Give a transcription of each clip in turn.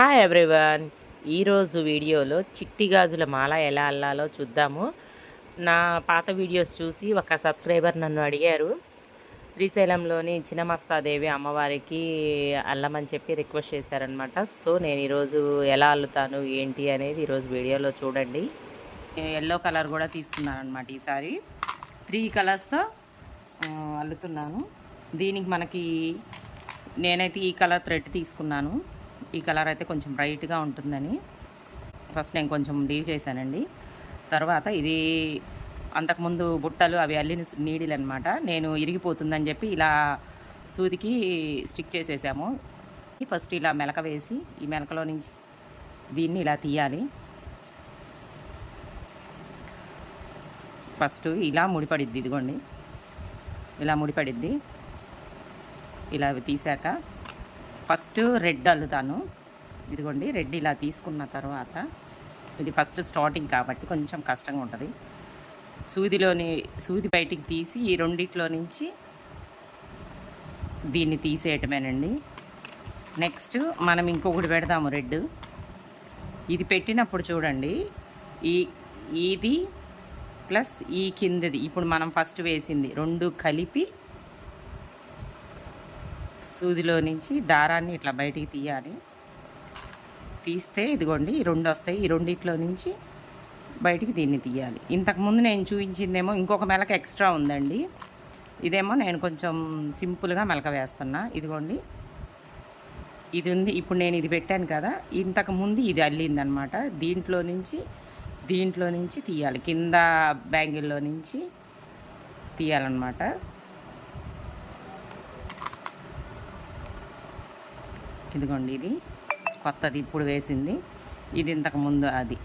Hi everyone ఈరోజు వీడియోలో చిట్టి గాజుల మాల ఎలా అల్లాలో చూద్దాము. నా పాత వీడియోస్ చూసి ఒక సబ్స్క్రైబర్ నన్ను అడిగారు. శ్రీశైలంలోని చినమస్తాదేవి అమ్మవారికి అల్లమని చెప్పి రిక్వెస్ట్ చేశారనమాట సో నేను ఈరోజు ఎలా అల్లుతాను ఏంటి అనేది ఈరోజు వీడియోలో చూడండి. ఎల్లో కలర్ కూడా తీసుకున్నాను అనమాట ఈసారి త్రీ కలర్స్తో అల్లుతున్నాను. దీనికి మనకి నేనైతే ఈ కలర్ థ్రెడ్ తీసుకున్నాను. ఈ కలర్ అయితే కొంచెం బ్రైట్గా ఉంటుందని ఫస్ట్ నేను కొంచెం లీవ్ చేశానండి. తర్వాత ఇది అంతకుముందు బుట్టలు అవి అల్లిన నీడిలు అనమాట నేను ఇరిగిపోతుందని చెప్పి ఇలా సూదికి స్టిక్ చేసేసాము. ఫస్ట్ ఇలా మెలక వేసి ఈ మెలకలో నుంచి దీన్ని ఇలా తీయాలి. ఫస్ట్ ఇలా ముడిపడిద్ది ఇదిగోండి. ఇలా ముడిపడిద్ది. ఇలా తీసాక ఫస్ట్ రెడ్ అల్లుతాను. ఇదిగోండి రెడ్ ఇలా తీసుకున్న తర్వాత ఇది ఫస్ట్ స్టార్టింగ్ కాబట్టి కొంచెం కష్టంగా ఉంటుంది. సూదిలోని సూది బయటికి తీసి ఈ రెండిట్లో నుంచి దీన్ని తీసేయటమేనండి. నెక్స్ట్ మనం ఇంకొకటి పెడదాము రెడ్. ఇది పెట్టినప్పుడు చూడండి ఈ ఇది ప్లస్ ఈ కిందది. ఇప్పుడు మనం ఫస్ట్ వేసింది. రెండు కలిపి సూదిలో నుంచి దారాన్ని ఇట్లా బయటికి తీయాలి. తీస్తే ఇదిగోండి ఈ రెండు వస్తాయి. ఈ రెండిట్లో నుంచి బయటికి దీన్ని తీయాలి. ఇంతకుముందు నేను చూపించిందేమో ఇంకొక మెలక ఎక్స్ట్రా ఉందండి. ఇదేమో నేను కొంచెం సింపుల్గా మెలక వేస్తున్నా. ఇదిగోండి. ఇది ఉంది. ఇప్పుడు నేను ఇది పెట్టాను కదా ఇంతకుముందు ఇది అల్లిందనమాట. దీంట్లో నుంచి దీంట్లో నుంచి తీయాలి. కింద బ్యాంగిల్లో నుంచి తీయాలన్నమాట. ఇదిగోండి ఇది. కొత్తది ఇప్పుడు వేసింది. ఇది ఇంతకుముందు అది.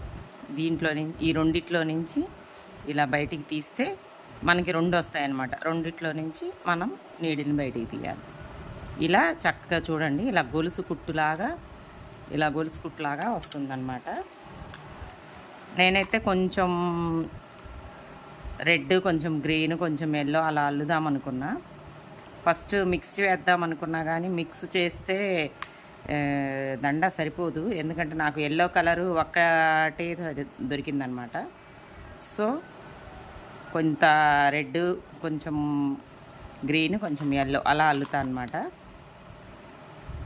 దీంట్లో నుంచి ఈ రెండిట్లో నుంచి ఇలా బయటికి తీస్తే మనకి రెండు వస్తాయన్నమాట. రెండిట్లో నుంచి మనం నీడిని బయటికి తీయాలి. ఇలా చక్కగా చూడండి ఇలా గొలుసు కుట్టులాగా ఇలా గొలుసు కుట్టులాగా వస్తుందన్నమాట. నేనైతే కొంచెం రెడ్ కొంచెం గ్రీన్ కొంచెం ఎల్లో అలా అల్లుదాం అనుకున్నా. ఫస్ట్ మిక్స్ చేద్దాం అనుకున్నా కానీ మిక్స్ చేస్తే దండ సరిపోదు. ఎందుకంటే నాకు ఎల్లో కలరు ఒక్కటే దొరికిందనమాట. సో కొంత రెడ్ కొంచెం గ్రీన్ కొంచెం ఎల్లో అలా అల్లుతా అనమాట.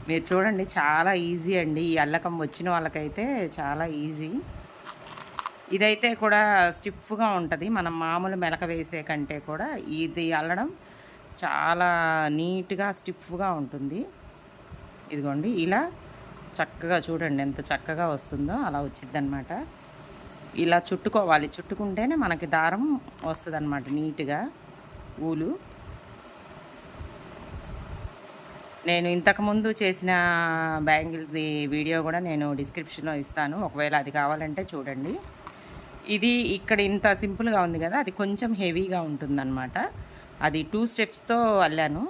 మీరు చూడండి చాలా ఈజీ అండి. ఈ అల్లకం వచ్చిన వాళ్ళకైతే చాలా ఈజీ ఇదైతే కూడా స్టిఫ్గా ఉంటుంది. మనం మామూలు మెలక వేసే కంటే కూడా ఇది అల్లడం చాలా నీట్గా స్టిఫ్గా ఉంటుంది. ఇదిగోండి ఇలా చక్కగా చూడండి ఎంత చక్కగా వస్తుందో అలా వచ్చిందనమాట ఇలా చుట్టుకోవాలి చుట్టుకుంటేనే మనకి దారం వస్తుంది అనమాట నీట్గా ఊలు. నేను ఇంతకుముందు చేసిన బ్యాంగిల్ది వీడియో కూడా నేను డిస్క్రిప్షన్లో ఇస్తాను ఒకవేళ అది కావాలంటే చూడండి. ఇది ఇక్కడ ఇంత సింపుల్గా ఉంది కదా అది కొంచెం హెవీగా ఉంటుందన్నమాట. అది టూ స్టెప్స్తో అల్లాను.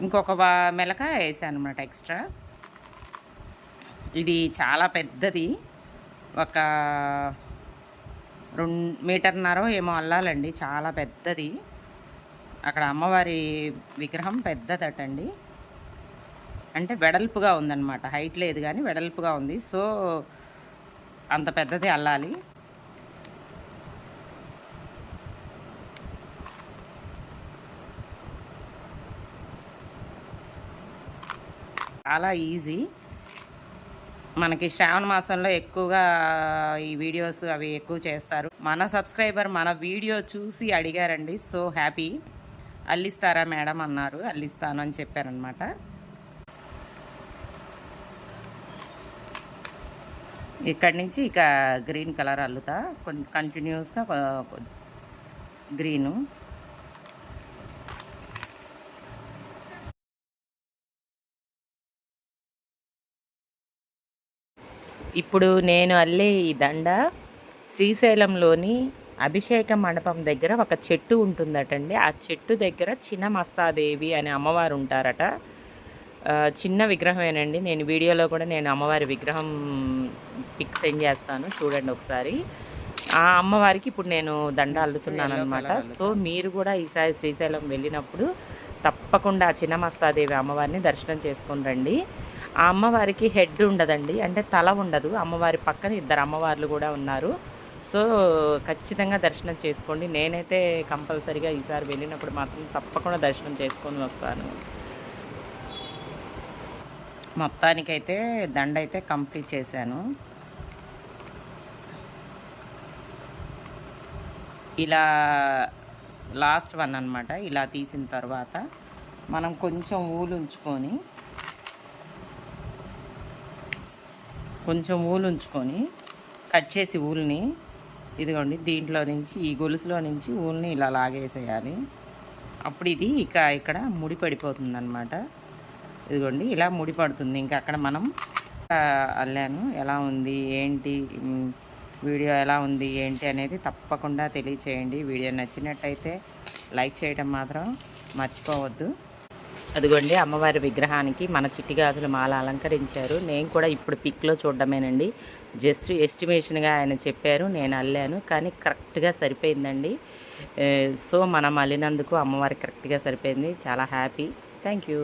ఇంకొక వా- మెలక వేసాను అనమాట ఎక్స్ట్రా. ఇది చాలా పెద్దది. ఒక రెండు మీటర్న్నర ఏమో అల్లాలండి. చాలా పెద్దది. అక్కడ అమ్మవారి విగ్రహం పెద్దదటండి. అంటే వెడల్పుగా ఉందన్నమాట. హైట్ లేదు కానీ వెడల్పుగా ఉంది. సో అంత పెద్దది అల్లాలి. చాలా ఈజీ. మనకి శ్రావణ మాసంలో ఎక్కువగా ఈ వీడియోస్ అవి ఎక్కువ చేస్తారు. మన సబ్స్క్రైబర్ మన వీడియో చూసి అడిగారండి సో హ్యాపీ. అల్లిస్తారా మేడం అన్నారు అల్లిస్తాను అని చెప్పారనమాట ఇక్కడి నుంచి ఇక గ్రీన్ కలర్ అల్లుతా. కొన్ని కంటిన్యూస్గా గ్రీను. ఇప్పుడు నేను అల్లే ఈ దండ శ్రీశైలంలోని అభిషేక మండపం దగ్గర ఒక చెట్టు ఉంటుందటండి. ఆ చెట్టు దగ్గర చిన్న మస్తాదేవి అనే అమ్మవారు ఉంటారట. చిన్న విగ్రహమేనండి. నేను వీడియోలో కూడా నేను అమ్మవారి విగ్రహం పిక్ సెండ్ చేస్తాను. చూడండి ఒకసారి. ఆ అమ్మవారికి ఇప్పుడు నేను దండ అల్లుతున్నాను అనమాట సో మీరు కూడా ఈసారి శ్రీశైలం వెళ్ళినప్పుడు తప్పకుండా ఆ చిన్న మస్తాదేవి అమ్మవారిని దర్శనం చేసుకుని రండి. ఆ అమ్మవారికి హెడ్ ఉండదండి. అంటే తల ఉండదు. అమ్మవారి పక్కన ఇద్దరు అమ్మవార్లు కూడా ఉన్నారు. సో ఖచ్చితంగా దర్శనం చేసుకోండి. నేనైతే కంపల్సరిగా ఈసారి వెళ్ళినప్పుడు మాత్రం తప్పకుండా దర్శనం చేసుకొని వస్తాను. మొత్తానికైతే దండ అయితే కంప్లీట్ చేశాను. ఇలా లాస్ట్ వన్ అనమాట ఇలా తీసిన తర్వాత మనం కొంచెం ఊలు ఉంచుకొని కొంచెం ఊలు ఉంచుకొని కట్ చేసి ఊల్ని ఇదిగోండి దీంట్లో నుంచి ఈ గొలుసులో నుంచి ఊల్ని ఇలా లాగేసేయాలి. అప్పుడు ఇది ఇక ఇక్కడ ముడి పడిపోతుంది అనమాట ఇదిగోండి ఇలా ముడి పడుతుంది. ఇంకా అక్కడ మనం అల్లాను. ఎలా ఉంది ఏంటి వీడియో ఎలా ఉంది ఏంటి అనేది తప్పకుండా తెలియచేయండి. వీడియో నచ్చినట్టయితే లైక్ చేయడం మాత్రం మర్చిపోవద్దు. అదిగోండి అమ్మవారి విగ్రహానికి మన చిట్టి గాజుల మాల అలంకరించారు. నేను కూడా ఇప్పుడు పిక్లో చూడడమేనండి. జస్ట్ ఎస్టిమేషన్గా ఆయన చెప్పారు నేను అల్లాను కానీ కరెక్ట్గా సరిపోయిందండి. సో మనం అల్లినందుకు అమ్మవారికి కరెక్ట్గా సరిపోయింది. చాలా హ్యాపీ. Thank you.